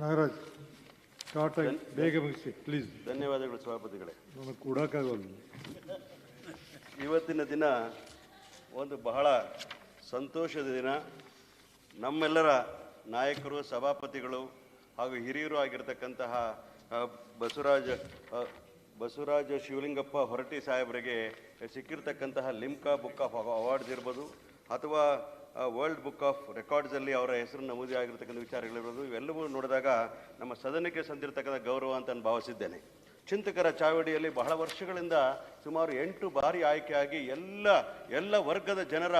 Nagaraj short ಆಗಿ ಬೇಗ ಮುಗಿಸಿ ಪ್ಲೀಸ್ ಧನ್ಯವಾದಗಳು ಸಭಾಪತಿಗಳೇ. ನನಗೆ ಕೊಡೋಕ್ಕಾಗಲ್ಲ. ಇವತ್ತಿನ ದಿನ ಒಂದು ಬಹಳ ಸಂತೋಷದ ದಿನ. ನಮ್ಮೆಲ್ಲರ ನಾಯಕರು ಸಭಾಪತಿಗಳು ಹಾಗೂ ಹಿರಿಯರು ಆಗಿರ್ತಕ್ಕಂತಹ ಬಸವರಾಜ ಬಸವರಾಜ ಶಿವಲಿಂಗಪ್ಪ ಹೊರಟಿ ಸಾಹೇಬರಿಗೆ ಸಿಕ್ಕಿರ್ತಕ್ಕಂತಹ ಲಿಮ್ಕಾ ಬುಕ್ ಆಫ್ ಅವಾರ್ಡ್ಸ್ ಇರ್ಬೋದು ಅಥವಾ ವರ್ಲ್ಡ್ ಬುಕ್ ಆಫ್ ರೆಕಾರ್ಡ್ಸಲ್ಲಿ ಅವರ ಹೆಸರು ನಮೂದಿ ಆಗಿರ್ತಕ್ಕಂಥ ವಿಚಾರಗಳಿರ್ಬೋದು ಇವೆಲ್ಲವೂ ನೋಡಿದಾಗ ನಮ್ಮ ಸದನಕ್ಕೆ ಸಂದಿರತಕ್ಕಂಥ ಗೌರವ ಅಂತ ನಾನು ಭಾವಿಸಿದ್ದೇನೆ. ಚಿಂತಕರ ಚಾವಡಿಯಲ್ಲಿ ಬಹಳ ವರ್ಷಗಳಿಂದ ಸುಮಾರು ಎಂಟು ಬಾರಿ ಆಯ್ಕೆಯಾಗಿ ಎಲ್ಲ ಎಲ್ಲ ವರ್ಗದ ಜನರ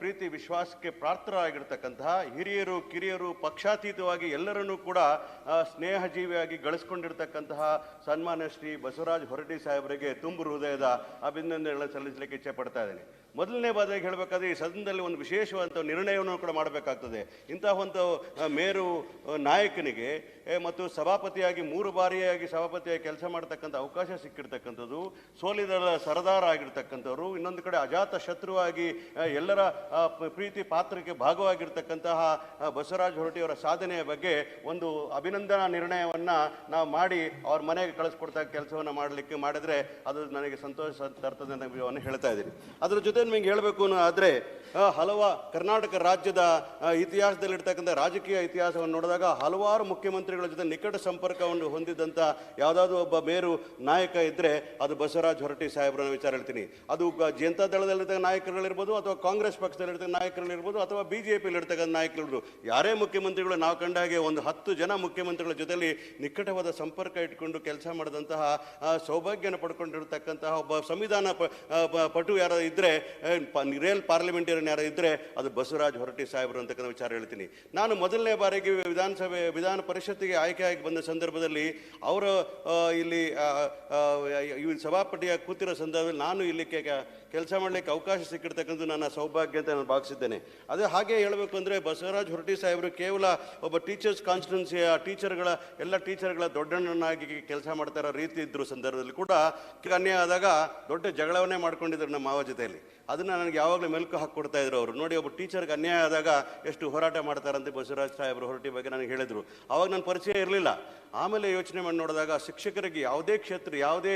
ಪ್ರೀತಿ, ವಿಶ್ವಾಸಕ್ಕೆ ಪಾತ್ರರಾಗಿರ್ತಕ್ಕಂತಹ ಹಿರಿಯರು, ಕಿರಿಯರು, ಪಕ್ಷಾತೀತವಾಗಿ ಎಲ್ಲರನ್ನೂ ಕೂಡ ಸ್ನೇಹಜೀವಿಯಾಗಿ ಗಳಿಸ್ಕೊಂಡಿರ್ತಕ್ಕಂತಹ ಸನ್ಮಾನ್ಯ ಶ್ರೀ ಬಸವರಾಜ್ ಹೊರಟಿ ಸಾಹೇಬರಿಗೆ ತುಂಬು ಹೃದಯದ ಅಭಿನಂದನೆಗಳನ್ನು ಸಲ್ಲಿಸಲಿಕ್ಕೆ ಇಚ್ಛೆ ಪಡ್ತಾ ಇದ್ದೇನೆ. ಮೊದಲನೇ ಬಾದಾಗಿ ಹೇಳಬೇಕಾದ್ರೆ ಈ ಸದನದಲ್ಲಿ ಒಂದು ವಿಶೇಷವಾದಂಥ ನಿರ್ಣಯವನ್ನು ಕೂಡ ಮಾಡಬೇಕಾಗ್ತದೆ. ಇಂತಹ ಒಂದು ಮೇರು ನಾಯಕನಿಗೆ ಮತ್ತು ಸಭಾಪತಿಯಾಗಿ ಮೂರು ಬಾರಿಯಾಗಿ ಸಭಾಪತಿಯಾಗಿ ಕೆಲಸ ಮಾಡತಕ್ಕಂಥ ಅವಕಾಶ ಸಿಕ್ಕಿರ್ತಕ್ಕಂಥದ್ದು ಸೋಲಿದರ ಸರದಾರ ಆಗಿರ್ತಕ್ಕಂಥವ್ರು, ಇನ್ನೊಂದು ಕಡೆ ಅಜಾತ ಶತ್ರುವಾಗಿ ಎಲ್ಲರ ಪ್ರೀತಿ ಪಾತ್ರಕ್ಕೆ ಭಾಗವಾಗಿರ್ತಕ್ಕಂತಹ ಬಸವರಾಜ ಹೊರಟಿಯವರ ಸಾಧನೆಯ ಬಗ್ಗೆ ಒಂದು ಅಭಿನಂದನಾ ನಿರ್ಣಯವನ್ನು ನಾವು ಮಾಡಿ ಅವ್ರ ಮನೆಗೆ ಕಳಿಸ್ಕೊಡ್ತಾ ಕೆಲಸವನ್ನು ಮಾಡಲಿಕ್ಕೆ ಮಾಡಿದರೆ ಅದು ನನಗೆ ಸಂತೋಷ ತರ್ತದೆ ಅಂತ ಹೇಳ್ತಾ ಇದ್ದೀನಿ. ಅದರ ಜೊತೆ ನಿಮಗೆ ಹೇಳಬೇಕು ಆದರೆ ಹಲವ ಕರ್ನಾಟಕ ರಾಜ್ಯದ ಇತಿಹಾಸದಲ್ಲಿರ್ತಕ್ಕಂಥ ರಾಜಕೀಯ ಇತಿಹಾಸವನ್ನು ನೋಡಿದಾಗ ಹಲವಾರು ಮುಖ್ಯಮಂತ್ರಿಗಳ ಜೊತೆ ನಿಕಟ ಸಂಪರ್ಕವನ್ನು ಹೊಂದಿದಂಥ ಯಾವುದಾದ್ರೂ ಒಬ್ಬ ಮೇರು ನಾಯಕ ಇದ್ದರೆ ಅದು ಬಸವರಾಜ್ ಹೊರಟಿ ಸಾಹೇಬ್ರನ್ನ ವಿಚಾರ ಹೇಳ್ತೀನಿ. ಅದು ಜನತಾ ದಳದಲ್ಲಿರ್ತಕ್ಕ ನಾಯಕರುಗಳಿರ್ಬೋದು ಅಥವಾ ಕಾಂಗ್ರೆಸ್ ಪಕ್ಷದಲ್ಲಿರ್ತಕ್ಕ ನಾಯಕರುಗಳಿರ್ಬೋದು ಅಥವಾ ಬಿ ಜೆ ಪಿಲಿರ್ತಕ್ಕಂಥ ನಾಯಕರು ಯಾರೇ ಮುಖ್ಯಮಂತ್ರಿಗಳು ನಾವು ಕಂಡ ಹಾಗೆ ಒಂದು ಹತ್ತು ಜನ ಮುಖ್ಯಮಂತ್ರಿಗಳ ಜೊತೆಲಿ ನಿಕಟವಾದ ಸಂಪರ್ಕ ಇಟ್ಕೊಂಡು ಕೆಲಸ ಮಾಡಿದಂತಹ ಸೌಭಾಗ್ಯನ ಪಡ್ಕೊಂಡಿರ್ತಕ್ಕಂತಹ ಒಬ್ಬ ಸಂವಿಧಾನ ಪಟು ಯಾರು ಇದ್ದರೆ ರಿಯಲ್ ಪಾರ್ಲಿಮೆಂಟೇರಿಯನ್ ಯಾರು ಇದ್ದರೆ ಅದು ಬಸವರಾಜ್ ಹೊರಟಿ ಸಾಹೇಬರು ಅಂತಕ್ಕಂಥ ವಿಚಾರ ಹೇಳ್ತೀನಿ. ನಾನು ಮೊದಲನೇ ಬಾರಿಗೆ ವಿಧಾನಸಭೆ, ವಿಧಾನ ಪರಿಷತ್ತಿಗೆ ಆಯ್ಕೆಯಾಗಿ ಬಂದ ಸಂದರ್ಭದಲ್ಲಿ ಅವರು ಇಲ್ಲಿ ಸಭಾಪತಿಯ ಕೂತಿರೋ ಸಂದರ್ಭದಲ್ಲಿ ನಾನು ಇಲ್ಲಿ ಕೆಲಸ ಮಾಡಲಿಕ್ಕೆ ಅವಕಾಶ ಸಿಕ್ಕಿರ್ತಕ್ಕಂಥ ನನ್ನ ಸೌಭಾಗ್ಯ ಅಂತ ನಾನು ಭಾವಿಸಿದ್ದೇನೆ. ಅದೇ ಹಾಗೆ ಹೇಳಬೇಕು ಅಂದರೆ ಬಸವರಾಜ್ ಹೊರಟಿ ಸಾಹೇಬರು ಕೇವಲ ಒಬ್ಬ ಟೀಚರ್ಸ್ ಕಾನ್ಸ್ಟಿಟ್ಯೂನ್ಸಿಯ ಟೀಚರ್ಗಳ ಎಲ್ಲ ಟೀಚರ್ಗಳ ದೊಡ್ಡಣ್ಣನಾಗಿ ಕೆಲಸ ಮಾಡ್ತಾ ಇರೋ ರೀತಿ ಇದ್ದರು ಸಂದರ್ಭದಲ್ಲಿ ಕೂಡ ಅನ್ಯಾಯ ಆದಾಗ ದೊಡ್ಡ ಜಗಳವನ್ನೇ ಮಾಡ್ಕೊಂಡಿದ್ರು ನಮ್ಮ ಮಾವ ಜೊತೆಯಲ್ಲಿ. ಅದನ್ನು ನನಗೆ ಯಾವಾಗಲೂ ಮೆಲುಕು ಹಾಕ್ಕೊಡ್ತಾ ಇದ್ರು ಅವರು. ನೋಡಿ ಒಬ್ಬ ಟೀಚರ್ಗೆ ಅನ್ಯಾಯ ಆದಾಗ ಎಷ್ಟು ಹೋರಾಟ ಮಾಡ್ತಾರಂತೆ ಬಸವರಾಜ್ ಸಾಹೇಬರು ಹೊರಟಿ ಬಗ್ಗೆ ನನಗೆ ಹೇಳಿದರು. ಆವಾಗ ನನ್ನ ಪರಿಚಯ ಇರಲಿಲ್ಲ. ಆಮೇಲೆ ಯೋಚನೆ ಮಾಡಿ ನೋಡಿದಾಗ ಶಿಕ್ಷಕರಿಗೆ ಯಾವುದೇ ಕ್ಷೇತ್ರ, ಯಾವುದೇ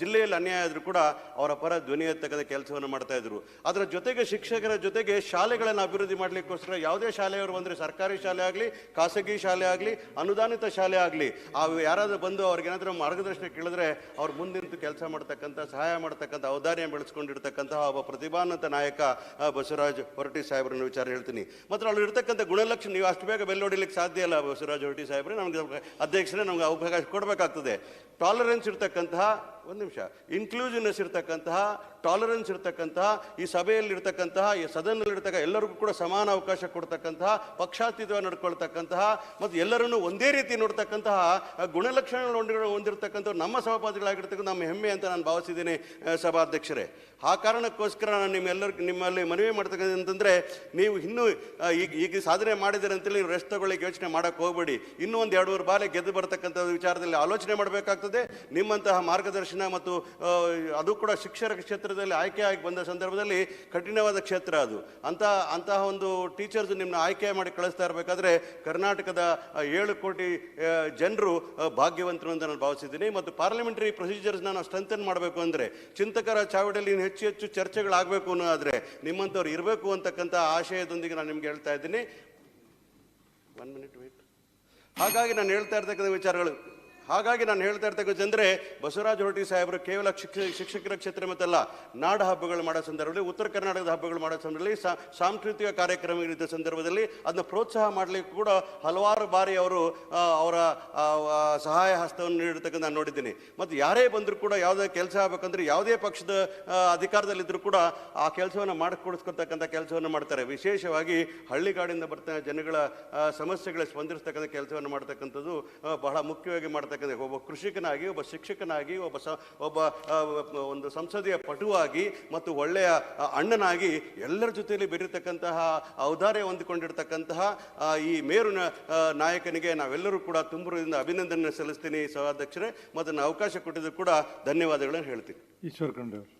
ಜಿಲ್ಲೆಯಲ್ಲಿ ಅನ್ಯಾಯ ಆದರೂ ಕೂಡ ಅವರ ಪರ ಧ್ವನಿ ಎತ್ತಕ್ಕಂಥ ಕೆಲಸವನ್ನು ಮಾಡ್ತಾ ಇದ್ರು. ಅದರ ಜೊತೆಗೆ ಶಿಕ್ಷಕರ ಜೊತೆಗೆ ಶಾಲೆಗಳನ್ನು ಅಭಿವೃದ್ಧಿ ಮಾಡಲಿಕ್ಕೋಸ್ಕರ ಯಾವುದೇ ಶಾಲೆಯವರು ಬಂದರೆ ಸರ್ಕಾರಿ ಶಾಲೆ ಆಗಲಿ, ಖಾಸಗಿ ಶಾಲೆ ಆಗಲಿ, ಅನುದಾನಿತ ಶಾಲೆ ಆಗಲಿ, ಆ ಯಾರಾದರೂ ಬಂದು ಅವ್ರಿಗೆ ಏನಾದರೂ ಮಾರ್ಗದರ್ಶನ ಕೇಳಿದ್ರೆ ಅವ್ರು ಮುಂದಿಂತು ಕೆಲಸ ಮಾಡ್ತಕ್ಕಂಥ, ಸಹಾಯ ಮಾಡ್ತಕ್ಕಂಥ, ಔದಾರ್ಯ ಬೆಳೆಸ್ಕೊಂಡಿರ್ತಕ್ಕಂತಹ ಒಬ್ಬ ಪ್ರತಿಭಾನ್ವಿತ ನಾಯಕ ಬಸವರಾಜ್ ಹೊರಟಿ ಸಾಹೇಬ್ರನ್ನ ವಿಚಾರ ಹೇಳ್ತೀನಿ. ಮತ್ತು ಅಲ್ಲಿ ಇರ್ತಕ್ಕಂಥ ಗುಣಲಕ್ಷಣ ನೀವು ಅಷ್ಟು ಬೇಗ ಬೆಲ್ಲೋಡಿಲಿಕ್ಕೆ ಸಾಧ್ಯ ಇಲ್ಲ ಬಸವರಾಜ್ ಹೊರಟಿ ಸಾಹೇಬ್ರೆ. ನಮಗೆ ಅಧ್ಯಕ್ಷರೇ ನಮಗೆ ಅವಕಾಶ ಕೊಡಬೇಕಾಗ್ತದೆ. ಟಾಲರೆನ್ಸ್ ಇರ್ತಕ್ಕಂತಹ, ಒಂದು ನಿಮಿಷ ಇನ್ಕ್ಲೂಸಿವ್ನೆಸ್ ಇರ್ತಕ್ಕಂತಹ ಟಾಲರೆನ್ಸ್ ಇರ್ತಕ್ಕಂತಹ, ಈ ಸಭೆಯಲ್ಲಿರ್ತಕ್ಕಂತಹ, ಈ ಸದನದಲ್ಲಿರ್ತಕ್ಕ ಎಲ್ಲರಿಗೂ ಕೂಡ ಸಮಾನ ಅವಕಾಶ ಕೊಡ್ತಕ್ಕಂತಹ ಪಕ್ಷಾತೀತ ನಡ್ಕೊಳ್ತಕ್ಕಂತಹ, ಮತ್ತು ಎಲ್ಲರನ್ನೂ ಒಂದೇ ರೀತಿ ನೋಡ್ತಕ್ಕಂತಹ ಗುಣಲಕ್ಷಣಗಳು ಹೊಂದಿರತಕ್ಕಂಥ ನಮ್ಮ ಸಭಾಪತಿಗಳಾಗಿರ್ತಕ್ಕಂಥ ನಮ್ಮ ಹೆಮ್ಮೆ ಅಂತ ನಾನು ಭಾವಿಸಿದ್ದೀನಿ ಸಭಾಧ್ಯಕ್ಷರೇ. ಆ ಕಾರಣಕ್ಕೋಸ್ಕರ ನಾನು ನಿಮ್ಮೆಲ್ಲರಿಗೂ ನಿಮ್ಮಲ್ಲಿ ಮನವಿ ಮಾಡ್ತಕ್ಕಂಥ ಅಂತಂದರೆ ನೀವು ಇನ್ನೂ ಈಗ ಈಗ ಸಾಧನೆ ಮಾಡಿದ್ದೀರಿ ಅಂತೇಳಿ ನೀವು ರೆಸ್ಟ್ ತಗೊಳ್ಳಿಕ್ಕೆ ಯೋಚನೆ ಮಾಡೋಕ್ಕೆ ಹೋಗಬೇಡಿ. ಇನ್ನೂ ಒಂದು ಮೂರು ಬಾಲೆ ಗೆದ್ದು ಬರ್ತಕ್ಕಂಥ ವಿಚಾರದಲ್ಲಿ ಆಲೋಚನೆ ಮಾಡಬೇಕಾಗ್ತದೆ. ನಿಮ್ಮಂತಹ ಮಾರ್ಗದರ್ಶನ ಮತ್ತು ಅದು ಕೂಡ ಶಿಕ್ಷಣ ಕ್ಷೇತ್ರದಲ್ಲಿ ಆಯ್ಕೆಯಾಗಿ ಬಂದ ಸಂದರ್ಭದಲ್ಲಿ ಕಠಿಣವಾದ ಕ್ಷೇತ್ರ ಅದು. ಅಂತ, ಅಂತಹ ಒಂದು ಟೀಚರ್ಸ್ ನಿಮ್ಮನ್ನ ಆಯ್ಕೆ ಮಾಡಿ ಕಳಿಸ್ತಾ ಇರಬೇಕಾದ್ರೆ ಕರ್ನಾಟಕದ ಏಳು ಕೋಟಿ ಜನರು ಭಾಗ್ಯವಂತರು ಅಂತ ನಾನು ಭಾವಿಸಿದ್ದೀನಿ. ಮತ್ತು ಪಾರ್ಲಿಮೆಂಟರಿ ಪ್ರೊಸೀಜರ್ಸ್ ನಾವು ಸ್ಟ್ರೆಂಥನ್ ಮಾಡಬೇಕು ಅಂದರೆ, ಚಿಂತಕರ ಚಾವಡಿಯಲ್ಲಿ ಹೆಚ್ಚು ಹೆಚ್ಚು ಚರ್ಚೆಗಳಾಗಬೇಕು ಅನ್ನೋದಾದರೆ ನಿಮ್ಮಂಥವ್ರು ಇರಬೇಕು ಅಂತಕ್ಕಂಥ ಆಶಯದೊಂದಿಗೆ ನಾನು ನಿಮ್ಗೆ ಹೇಳ್ತಾ ಇದ್ದೀನಿ. ಒನ್ ಮಿನಿಟ್ ವೇಟ್ ಹಾಗಾಗಿ ನಾನು ಹೇಳ್ತಾ ಇರ್ತಕ್ಕಂಥ ವಿಚಾರಗಳು. ಹಾಗಾಗಿ ನಾನು ಹೇಳ್ತಾ ಇರ್ತಕ್ಕಂಥ ಅಂದರೆ ಬಸವರಾಜ ಹೊರಟಿ ಸಾಹೇಬರು ಕೇವಲ ಶಿಕ್ಷ, ಶಿಕ್ಷಕರ ಕ್ಷೇತ್ರ ಮತ್ತಲ್ಲ, ನಾಡ ಹಬ್ಬಗಳು ಮಾಡೋ ಸಂದರ್ಭದಲ್ಲಿ, ಉತ್ತರ ಕರ್ನಾಟಕದ ಹಬ್ಬಗಳು ಮಾಡೋ ಸಂದರ್ಭದಲ್ಲಿ ಸಾಂಸ್ಕೃತಿಕ ಕಾರ್ಯಕ್ರಮಗಳಿದ್ದ ಸಂದರ್ಭದಲ್ಲಿ ಅದನ್ನು ಪ್ರೋತ್ಸಾಹ ಮಾಡಲಿಕ್ಕೆ ಕೂಡ ಹಲವಾರು ಬಾರಿ ಅವರು ಅವರ ಸಹಾಯ ಹಸ್ತವನ್ನು ನೀಡಿರ್ತಕ್ಕಂಥ ನಾನು ನೋಡಿದ್ದೀನಿ. ಮತ್ತು ಯಾರೇ ಬಂದರೂ ಕೂಡ ಯಾವುದೇ ಕೆಲಸ ಆಗಬೇಕಂದ್ರೆ ಯಾವುದೇ ಪಕ್ಷದ ಅಧಿಕಾರದಲ್ಲಿದ್ದರೂ ಕೂಡ ಆ ಕೆಲಸವನ್ನು ಮಾಡಿಕೊಡಿಸ್ಕೊಳ್ತಕ್ಕಂಥ ಕೆಲಸವನ್ನು ಮಾಡ್ತಾರೆ. ವಿಶೇಷವಾಗಿ ಹಳ್ಳಿಗಾಡಿಂದ ಬರ್ತಾ ಜನಗಳ ಸಮಸ್ಯೆಗಳಿಗೆ ಸ್ಪಂದಿಸ್ತಕ್ಕಂಥ ಕೆಲಸವನ್ನು ಮಾಡ್ತಕ್ಕಂಥದ್ದು ಬಹಳ ಮುಖ್ಯವಾಗಿ ಮಾಡ್ತಕ್ಕಂಥ ಒಬ್ಬ ಕೃಷಿಕನಾಗಿ, ಒಬ್ಬ ಶಿಕ್ಷಕನಾಗಿ, ಒಬ್ಬ ಸ, ಒಬ್ಬ ಒಂದು ಸಂಸದೀಯ ಪಟುವಾಗಿ ಮತ್ತು ಒಳ್ಳೆಯ ಅಣ್ಣನಾಗಿ ಎಲ್ಲರ ಜೊತೆಯಲ್ಲಿ ಬೆರೀತಕ್ಕಂತಹ ಔದಾರ್ಯ ಹೊಂದಿಕೊಂಡಿರ್ತಕ್ಕಂತಹ ಈ ಮೇರು ನಾಯಕನಿಗೆ ನಾವೆಲ್ಲರೂ ಕೂಡ ತುಂಬುರದಿಂದ ಅಭಿನಂದನೆ ಸಲ್ಲಿಸ್ತೀನಿ ಸಭಾಧ್ಯಕ್ಷರೇ. ಮತ್ತು ಅವಕಾಶ ಕೊಟ್ಟಿದ್ದು ಕೂಡ ಧನ್ಯವಾದಗಳನ್ನು ಹೇಳ್ತೀನಿ. ಈಶ್ವರ್ ಖಂಡ್ರೆ